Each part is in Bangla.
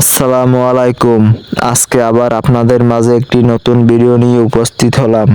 ます。আসসালামু আলাইকুম। আজকে আবার আপনাদের মাঝে একটি নতুন ভিডিও নিয়ে উপস্থিত হলাম।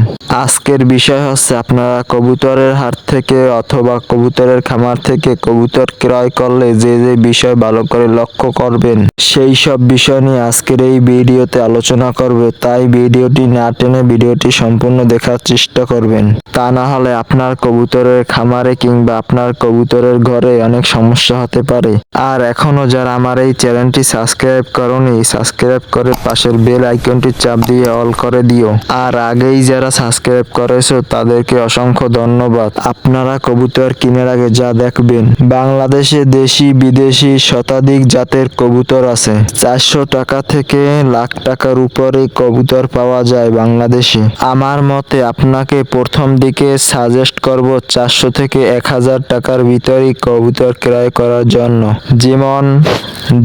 আজকের বিষয় হচ্ছে, আপনারা কবুতরের হাট থেকে অথবা কবুতরের খামার থেকে কবুতর ক্রয় করলে যে যে বিষয় ভালো করে লক্ষ্য করবেন, সেই সব বিষয় নিয়ে আজকের এই ভিডিওতে আলোচনা করবে। তাই ভিডিওটি না টেনে ভিডিওটি সম্পূর্ণ দেখার চেষ্টা করবেন। তা না হলে আপনার কবুতরের খামারে কিংবা আপনার কবুতরের ঘরে অনেক সমস্যা হতে পারে। আর এখনও যারা আমার এই চ্যানেলটি সাবস্ক্রাইব করনি সাবস্ক্রাইব করে পাশের বেল আইকনটি চাপ দিয়ে অল করে দিও। আর আগেই যারা সাবস্ক্রাইব করেছ, তাদেরকে অসংখ্য ধন্যবাদ। আপনারা কবুতর কেনার আগে যা দেখবেন, বাংলাদেশে দেশি, বিদেশি, শতাধিক জাতের কবুতর আছে। চারশো টাকা থেকে লাখ টাকার উপরে কবুতর পাওয়া যায় বাংলাদেশে। আমার মতে আপনাকে প্রথম দিকে সাজেস্ট করব চারশো থেকে এক হাজার টাকার ভিতরেই কবুতর ক্রয় করার জন্য। যেমন,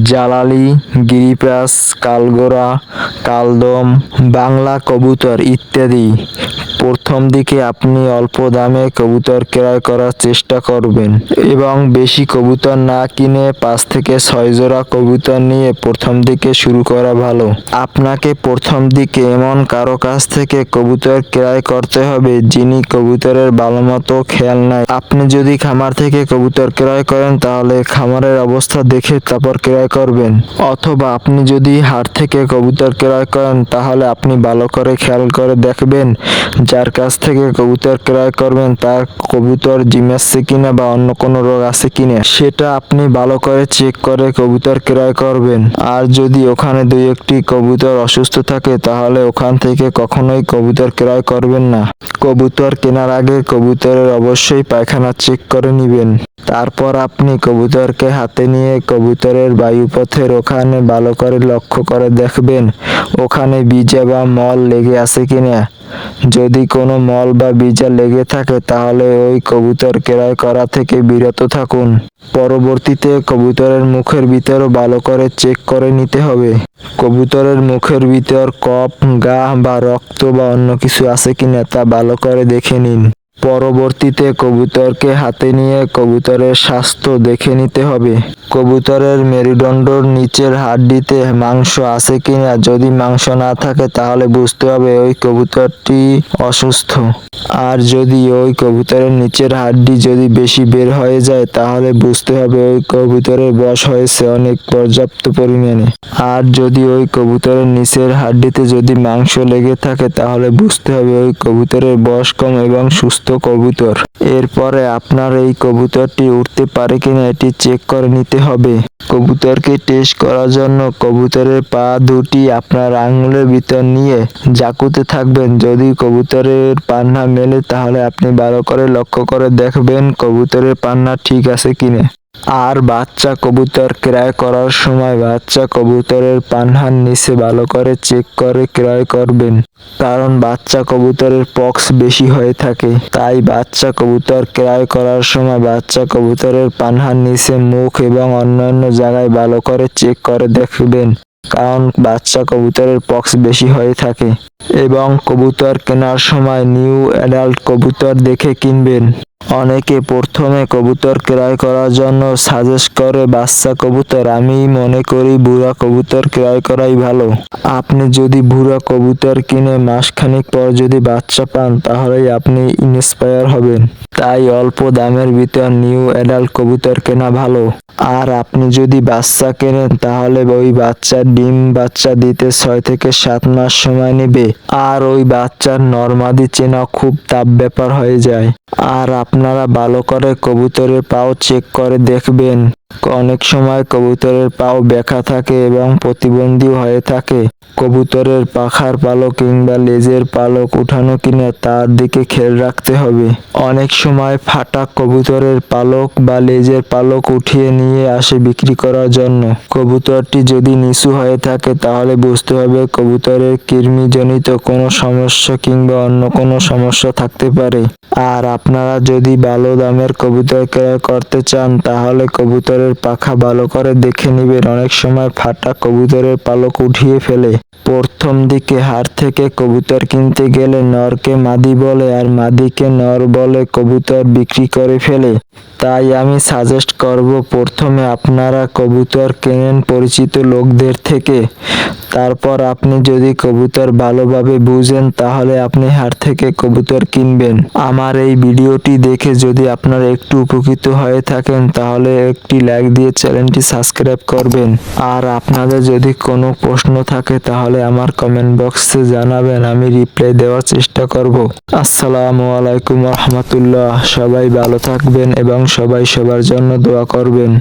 জালালি গিরিপাস কালগোরা কালদম বাংলা কবুতর ইত্যাদি। প্রথম দিকে আপনি অল্প দামে কবুতর ক্রয় করার চেষ্টা করবেন এবং বেশি কবুতর না কিনে পাঁচ থেকে ছয় জোড়া কবুতর নিয়ে প্রথম দিকে শুরু করা ভালো। আপনাকে প্রথম দিকে এমন কারও কাছ থেকে কবুতর ক্রয় করতে হবে যিনি কবুতরের ভালো মতো খেয়াল নাই। আপনি যদি খামার থেকে কবুতর ক্রয় করেন, তাহলে খামারের অবস্থা দেখে তারপর ক্রয় করবেন। অথবা আপনি যদি হাট থেকে কবুতর ক্রয় করেন, তাহলে আপনি ভালো করে খেয়াল করে দেখবেন যার কাছ থেকে কবুতর ক্রয় করবেন, তার কবুতর জিমাচ্ছে কিনা বা অন্য কোনো রোগ আছে কিনা, সেটা আপনি ভালো করে চেক করে কবুতর ক্রয় করবেন। আর যদি ওখানে দুই একটি কবুতর অসুস্থ থাকে, তাহলে ওখান থেকে কখনোই কবুতর ক্রয় করবেন না। কবুতর কেনার আগে কবুতরের অবশ্যই পায়খানা চেক করে নেবেন। তারপর আপনি কবুতরকে হাতে নিয়ে কবুতরের বায়ুপথের ওখানে ভালো করে লক্ষ্য করে দেখবেন, ওখানে বীজা বা মল লেগে আছে কিনা। যদি কোনো মল বা বীজা লেগে থাকে, তাহলে ওই কবুতর ক্রয় করা থেকে বিরত থাকুন। পরবর্তীতে কবুতরের মুখের ভিতরও ভালো করে চেক করে নিতে হবে। কবুতরের মুখের ভিতর কপ গা বা রক্ত বা অন্য কিছু আছে কিনা তা ভালো করে দেখে নিন। পরবর্তীতে কবুতরকে হাতে নিয়ে কবুতরের স্বাস্থ্য দেখে নিতে হবে। কবুতরের মেরুদণ্ডর নিচের হাড্ডিতে মাংস আছে কিনা, যদি মাংস না থাকে তাহলে বুঝতে হবে ওই কবুতরটি অসুস্থ। আর যদি ওই কবুতরের নিচের হাড্ডি যদি বেশি বের হয়ে যায়, তাহলে বুঝতে হবে ওই কবুতরের বয়স হয়েছে অনেক পর্যাপ্ত পরিমাণে। আর যদি ওই কবুতরের নিচের হাড্ডিতে যদি মাংস লেগে থাকে, তাহলে বুঝতে হবে ওই কবুতরের বয়স কম এবং সুস্থ কবুতর। এরপরে আপনার এই কবুতরটি উঠতে পারে কিনা, এটি চেক করে নিতে হবে। কবুতরকে টেস্ট করার জন্য কবুতরের পা দুটি আপনার আঙুলের ভিতর নিয়ে জাকুতে থাকবেন। যদি কবুতরের পান্না মেলে তাহলে আপনি ভালো করে লক্ষ্য করে দেখবেন কবুতরের পান্না ঠিক আছে কিনা। আর বাচ্চা কবুতর ক্রয় করার সময় বাচ্চা কবুতরের পানহার নিচে ভালো করে চেক করে ক্রয় করবেন। কারণ বাচ্চা কবুতরের পক্স বেশি হয়ে থাকে। তাই বাচ্চা কবুতর ক্রয় করার সময় বাচ্চা কবুতরের পানহার নিচে মুখ এবং অন্যান্য জায়গায় ভালো করে চেক করে দেখবেন। কারণ বাচ্চা কবুতরের পক্স বেশি হয়ে থাকে এবং কবুতর কেনার সময় নিউ অ্যাডাল্ট কবুতর দেখে কিনবেন। অনেকে প্রথমে কবুতর ক্রয় করার জন্য সাজেস্ট করে, বাচ্চা কবুতর, আমি মনে করি বুড়া কবুতর ক্রয় করাই ভালো। আপনি যদি বুড়া কবুতর কিনে মাসখানেক পর যদি বাচ্চা পান, তাহলেই আপনি ইন্সপায়ার হবেন। তাই অল্প দামের ভিতর নিউ অ্যাডাল্ট কবুতর কেনা ভালো। আর আপনি যদি বাচ্চা কেনেন, তাহলে ওই বাচ্চার ডিম বাচ্চা দিতে ছয় থেকে সাত মাস সময় নেবে। আর ওই বাচ্চার নর্মাদি চেনা খুব তাপ ব্যাপার হয়ে যায়। আর আপনারা ভালো করে কবুতরের পাও চেক করে দেখবেন। অনেক সময় কবুতরের পাও ব্যাখা থাকে এবং প্রতিবন্ধী হয়ে থাকে। কবুতরের পাখার পালক কিংবা লেজের পালক উঠানো কিনা তার দিকে খেয়াল রাখতে হবে। অনেক সময় ফাটা কবুতরের পালক বা লেজের পালক উঠিয়ে নিয়ে আসে বিক্রি করার জন্য। কবুতরটি যদি নিচু হয়ে থাকে তাহলে বুঝতে হবে কবুতরের কৃমিজনিত কোনো সমস্যা কিংবা অন্য কোনো সমস্যা থাকতে পারে। আর আপনারা যদি ভালো দামের কবুতর ক্রয় করতে চান তাহলে কবুতরের পাখা ভালো করে দেখে নিবেন। অনেক সময় ফাটা কবুতরের পালক উঠিয়ে ফেলে। প্রথম দিকে হাট থেকে কবুতর কিনতে গেলে নরকে মাদি বলে আর মাদিকে নর বলে কবুতর বিক্রি করে ফেলে। তাই আমি সাজেস্ট করব প্রথমে আপনারা কবুতর কেনেন পরিচিত লোকদের থেকে। তারপর আপনি যদি কবুতর ভালোভাবে বুঝেন তাহলে আপনি হাট থেকে কবুতর কিনবেন। আমার এই ভিডিওটি দেখে যদি আপনারা একটু উপকৃত হয়ে থাকেন তাহলে একটি লাইক দিয়ে চ্যানেলটি সাবস্ক্রাইব করবেন। আর আপনাদের যদি কোনো প্রশ্ন থাকে তাহলে আমার কমেন্ট বক্সে জানাবেন, আমি রিপ্লাই দেওয়ার চেষ্টা করব। আসসালামু আলাইকুম রহমতুল্লাহ। সবাই ভালো থাকবেন এবং সবাই সবার জন্য দোয়া করবেন।